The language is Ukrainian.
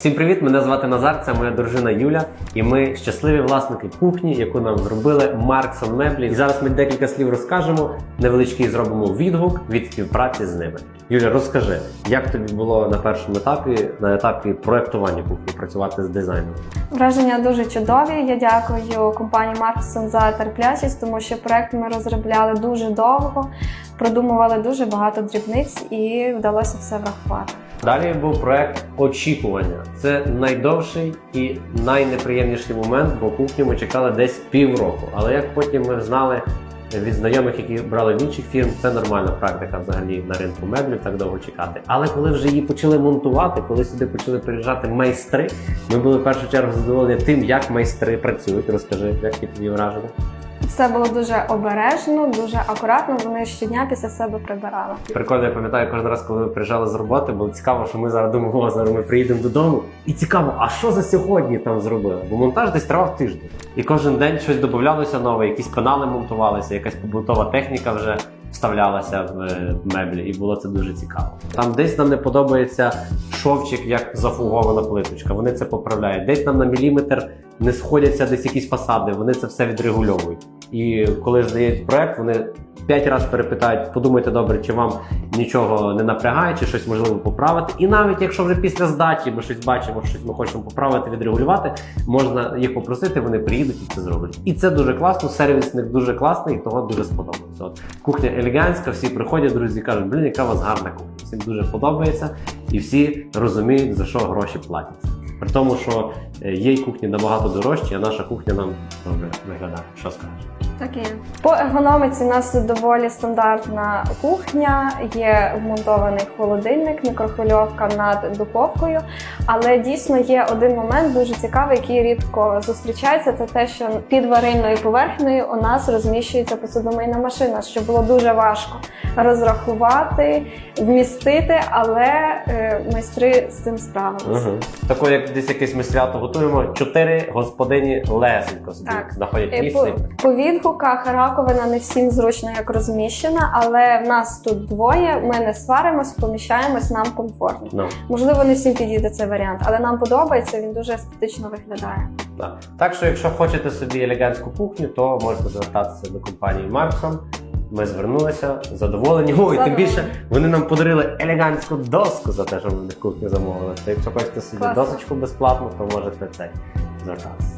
Всім привіт! Мене звати Назар, це моя дружина Юля, і ми щасливі власники кухні, яку нам зробили Марксон Меблі. І зараз ми декілька слів розкажемо. Невеличкий зробимо відгук від співпраці з ними. Юля, розкажи, як тобі було на першому етапі, на етапі проектування кухні, працювати з дизайном? Враження дуже чудові. Я дякую компанії Марксон за терплячість, тому що проект ми розробляли дуже довго, продумували дуже багато дрібниць і вдалося все врахувати. Далі був проект очікування. Це найдовший і найнеприємніший момент, бо кухню ми чекали десь півроку. Але як потім ми знали від знайомих, які брали в інших фірм, це нормальна практика взагалі на ринку меблів так довго чекати. Але коли вже її почали монтувати, коли сюди почали приїжджати майстри, ми були в першу чергу задоволені тим, як майстри працюють. Розкажи, які тобі враження? Все було дуже обережно, дуже акуратно. Вони щодня після себе прибирали. Прикольно, я пам'ятаю кожен раз, коли ми приїжджали з роботи, було цікаво, що ми зараз думаємо, зараз ми приїдемо додому. І цікаво, а що за сьогодні там зробили? Бо монтаж десь тривав тиждень. І кожен день щось додавалося нове, якісь пенали монтувалися, якась побутова техніка вже вставлялася в е, меблі, і було це дуже цікаво. Там десь нам не подобається шовчик, як зафугована плиточка. Вони це поправляють. Десь нам на міліметр не сходяться десь якісь фасади, вони це все відрегульовують. І коли здають проект, вони п'ять разів перепитають, подумайте добре, чи вам нічого не напрягає, чи щось можливо поправити. І навіть якщо вже після здачі ми щось бачимо, щось ми хочемо поправити, відрегулювати, можна їх попросити, вони приїдуть і це зроблять. І це дуже класно. Сервіс в них дуже класний, і того дуже сподобається. От кухня елегантська, всі приходять, друзі, кажуть, блін, яка у вас гарна кухня. Всім дуже подобається, і всі розуміють за що гроші платяться. При тому, що е, є кухні набагато дорожчі, а наша кухня нам добре виглядає. Що скажеш? Так і по ергономіці у нас доволі стандартна кухня. Є вмонтований холодильник, мікрохвильовка над духовкою. Але дійсно є один момент дуже цікавий, який рідко зустрічається. Це те, що під варильною поверхнею у нас розміщується посудомийна машина, що було дуже важко розрахувати, вмістити, але е, майстри з цим справилися. Угу. Тако, як десь якесь ми свято готуємо, чотири господині лесенько собі Так. знаходять Е, місце. По, по відгуках раковина не всім зручно як розміщена, але в нас тут двоє. Ми не сваримось, поміщаємось, нам комфортно. Ну, Можливо, не всім підійде цей варіант, але нам подобається. Він дуже естетично виглядає. так. так що, якщо хочете собі елегантську кухню, то можете звертатися до компанії Марксон. Ми звернулися, задоволені. Ой, тим більше вони нам подарили елегантську доску за те, що ми в них кухню замовили. То якщо хочете собі Класно. досочку безплатно, то можете цей звертатися.